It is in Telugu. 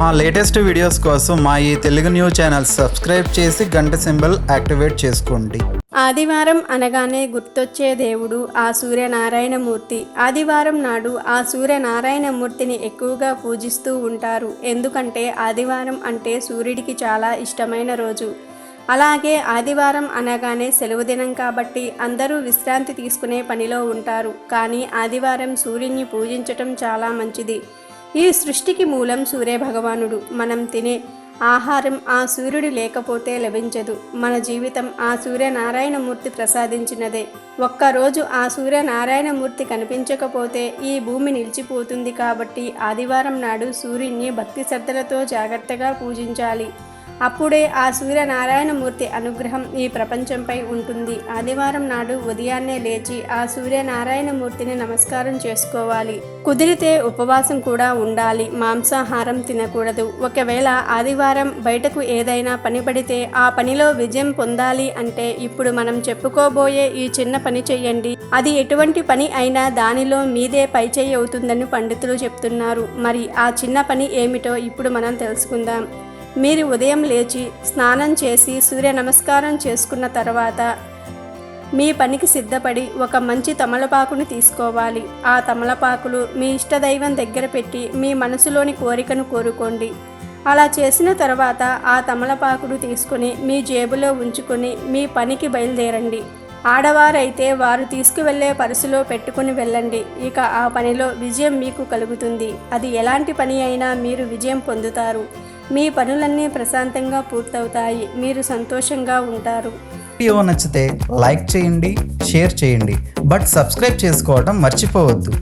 మా లేటెస్ట్ వీడియోస్ కోసం మా ఈ తెలుగు న్యూస్ ఛానల్ సబ్స్క్రైబ్ చేసి గంట సింబల్ యాక్టివేట్ చేసుకోండి. ఆదివారం అనగానే గుర్తొచ్చే దేవుడు ఆ సూర్యనారాయణమూర్తి. ఆదివారం నాడు ఆ సూర్యనారాయణమూర్తిని ఎక్కువగా పూజిస్తూ ఉంటారు. ఎందుకంటే ఆదివారం అంటే సూర్యుడికి చాలా ఇష్టమైన రోజు. అలాగే ఆదివారం అనగానే సెలవు దినం కాబట్టి అందరూ విశ్రాంతి తీసుకునే పనిలో ఉంటారు. కానీ ఆదివారం సూర్యుని పూజించటం చాలా మంచిది. ఈ సృష్టికి మూలం సూర్యభగవానుడు. మనం తినే ఆహారం ఆ సూర్యుడు లేకపోతే లభించదు. మన జీవితం ఆ సూర్యనారాయణమూర్తి ప్రసాదించినదే. ఒక్కరోజు ఆ సూర్యనారాయణమూర్తి కనిపించకపోతే ఈ భూమి నిలిచిపోతుంది కాబట్టి ఆదివారం నాడు సూర్యుని భక్తి శ్రద్ధలతో జాగ్రత్తగా పూజించాలి. అప్పుడే ఆ సూర్యనారాయణమూర్తి అనుగ్రహం ఈ ప్రపంచంపై ఉంటుంది. ఆదివారం నాడు ఉదయాన్నే లేచి ఆ సూర్యనారాయణమూర్తిని నమస్కారం చేసుకోవాలి. కుదిరితే ఉపవాసం కూడా ఉండాలి. మాంసాహారం తినకూడదు. ఒకవేళ ఆదివారం బయటకు ఏదైనా పని పడితే ఆ పనిలో విజయం పొందాలి అంటే ఇప్పుడు మనం చెప్పుకోబోయే ఈ చిన్న పని చెయ్యండి. అది ఎటువంటి పని అయినా దానిలో మీదే పైచేయి అవుతుందని పండితులు చెప్తున్నారు. మరి ఆ చిన్న పని ఏమిటో ఇప్పుడు మనం తెలుసుకుందాం. మీరు ఉదయం లేచి స్నానం చేసి సూర్య నమస్కారం చేసుకున్న తర్వాత మీ పనికి సిద్ధపడి ఒక మంచి తమలపాకును తీసుకోవాలి. ఆ తమలపాకులు మీ ఇష్టదైవం దగ్గర పెట్టి మీ మనసులోని కోరికను కోరుకోండి. అలా చేసిన తర్వాత ఆ తమలపాకుడు తీసుకుని మీ జేబులో ఉంచుకొని మీ పనికి బయలుదేరండి. ఆడవారైతే వారు తీసుకువెళ్ళే పరుసులో పెట్టుకుని వెళ్ళండి. ఇక ఆ పనిలో విజయం మీకు కలుగుతుంది. అది ఎలాంటి పని అయినా మీరు విజయం పొందుతారు. మీ పనులన్నీ ప్రశాంతంగా పూర్తవుతాయి. మీరు సంతోషంగా ఉంటారు. వీడియో నచ్చితే లైక్ చేయండి షేర్ చేయండి. బట్ సబ్స్క్రైబ్ చేసుకోవడం మర్చిపోవద్దు.